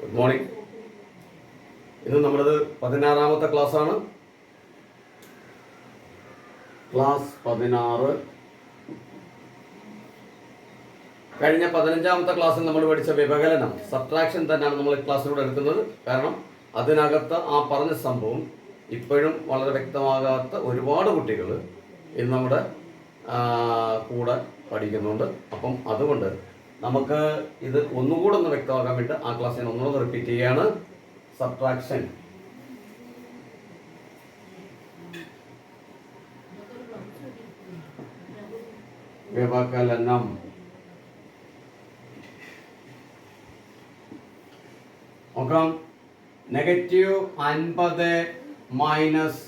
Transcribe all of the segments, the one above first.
Good morning ഇന്ന് നമ്മളത് പതിനാറാമത്തെ ക്ലാസ്സാണ്. ക്ലാസ് പതിനാറ്. കഴിഞ്ഞ പതിനഞ്ചാമത്തെ ക്ലാസ്സിൽ നമ്മൾ പഠിച്ച വിഭകലനം സബ്ട്രാക്ഷൻ തന്നെയാണ് നമ്മൾ ഈ ക്ലാസ്സിലൂടെ എടുക്കുന്നത്. കാരണം അതിനകത്ത് ആ പറഞ്ഞ സംഭവം ഇപ്പോഴും വളരെ വ്യക്തമാകാത്ത ഒരുപാട് കുട്ടികൾ ഇന്ന് നമ്മുടെ കൂടെ പഠിക്കുന്നുണ്ട്. അപ്പം അതുകൊണ്ട് നമുക്ക് ഇത് ഒന്നുകൂടെ ഒന്ന് വ്യക്തമാക്കാൻ വേണ്ടി ആ ക്ലാസ് ഞാൻ ഒന്നുകൂടെ റിപ്പീറ്റ് ചെയ്യുകയാണ് സബ്ട്രാക്ഷൻ വ്യവകലനം. നോക്കാം. നെഗറ്റീവ് അൻപത് മൈനസ്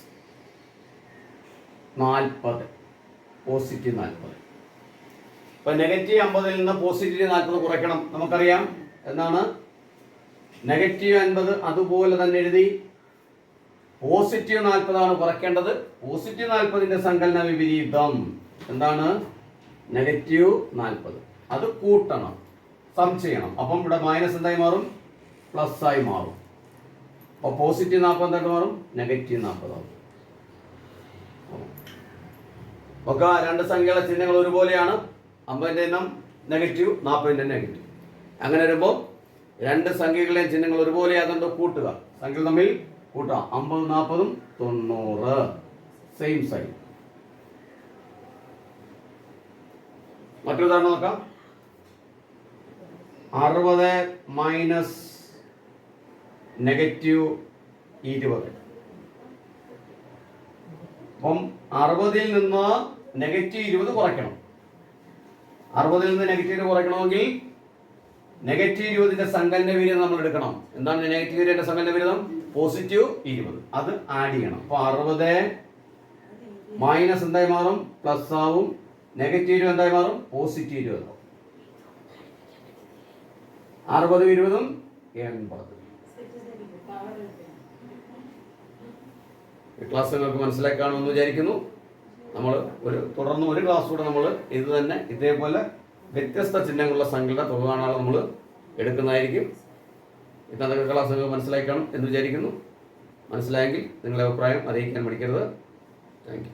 നാൽപ്പത്. പോസിറ്റീവ് നാൽപ്പത്. ഇപ്പൊ നെഗറ്റീവ് അമ്പതിൽ നിന്ന് പോസിറ്റീവ് നാൽപ്പത് കുറയ്ക്കണം. നമുക്കറിയാം എന്നാണ്. നെഗറ്റീവ് അൻപത് അതുപോലെ തന്നെ എഴുതി. പോസിറ്റീവ് നാൽപ്പതാണ് കുറയ്ക്കേണ്ടത്. പോസിറ്റീവ് നാൽപ്പതിന്റെ സങ്കലന വിപരീതം. എന്താണ്? നെഗറ്റീവ് നാൽപ്പത്. അത് കൂട്ടണം. സം ചെയ്യണം. അപ്പം ഇവിടെ മൈനസ് എന്തായി മാറും? പ്ലസ് ആയി മാറും. അപ്പോൾ പോസിറ്റീവ് നാൽപ്പത് എന്തായിട്ട് മാറും? നെഗറ്റീവ് നാൽപ്പതാവും ഒക്കെ രണ്ട് സംഖ്യകളെ ചിഹ്നങ്ങൾ ഒരുപോലെയാണ്. അമ്പതിന്റെ എണ്ണം നെഗറ്റീവ് നാൽപ്പതിന്റെ നെഗറ്റീവ്. അങ്ങനെ വരുമ്പോൾ രണ്ട് സംഖ്യകളുടെയും ചിഹ്നങ്ങൾ ഒരുപോലെ അതുകൊണ്ട് കൂട്ടുക. സംഖ്യകൾ തമ്മിൽ കൂട്ടാം അമ്പത് നാൽപ്പതും തൊണ്ണൂറ്. സെയിം സൈൻ മറ്റൊരു നോക്കാം. അറുപത് മൈനസ് നെഗറ്റീവ് ഇരുപത്. അപ്പം അറുപതിൽ നിന്ന് നെഗറ്റീവ് ഇരുപത് കുറയ്ക്കണം. അറുപതിൽ നിന്ന് നെഗറ്റീവ് കുറയ്ക്കണമെങ്കിൽ നെഗറ്റീവ് ഇരുപതിന്റെ സങ്കല്പ വിരുദ്ധം നമ്മൾ എടുക്കണം. എന്താണ് നെഗറ്റീവ് ഇരുപതിന്റെ സങ്കല്പ വിരുദ്ധം പോസിറ്റീവ് ഇരുപത്. അത് ആഡ് ചെയ്യണം. അപ്പൊ അറുപത് മൈനസ് എന്തായി മാറും? പ്ലസ് ആവും. നെഗറ്റീവ് ഇരുപത് എന്തായി മാറും? പോസിറ്റീവ് ഇരുപത് അറുപതും ഇരുപതും എൺപത്. ക്ലാസ് നിങ്ങൾക്ക് മനസ്സിലാക്കാണെന്ന് വിചാരിക്കുന്നു. നമ്മൾ ഒരു തുടർന്ന് ഒരു ക്ലാസ് കൂടെ നമ്മൾ ഇത് തന്നെ ഇതേപോലെ വ്യത്യസ്ത ചിഹ്നങ്ങളുള്ള സംഖ്യയുടെ തുക കാണാതെ നമ്മൾ എടുക്കുന്നതായിരിക്കും ഇന്നത്തെ ക്ലാസ് നിങ്ങൾക്ക് എന്ന് വിചാരിക്കുന്നു. മനസ്സിലായെങ്കിൽ നിങ്ങളുടെ അഭിപ്രായം അറിയിക്കാൻ പഠിക്കരുത് താങ്ക്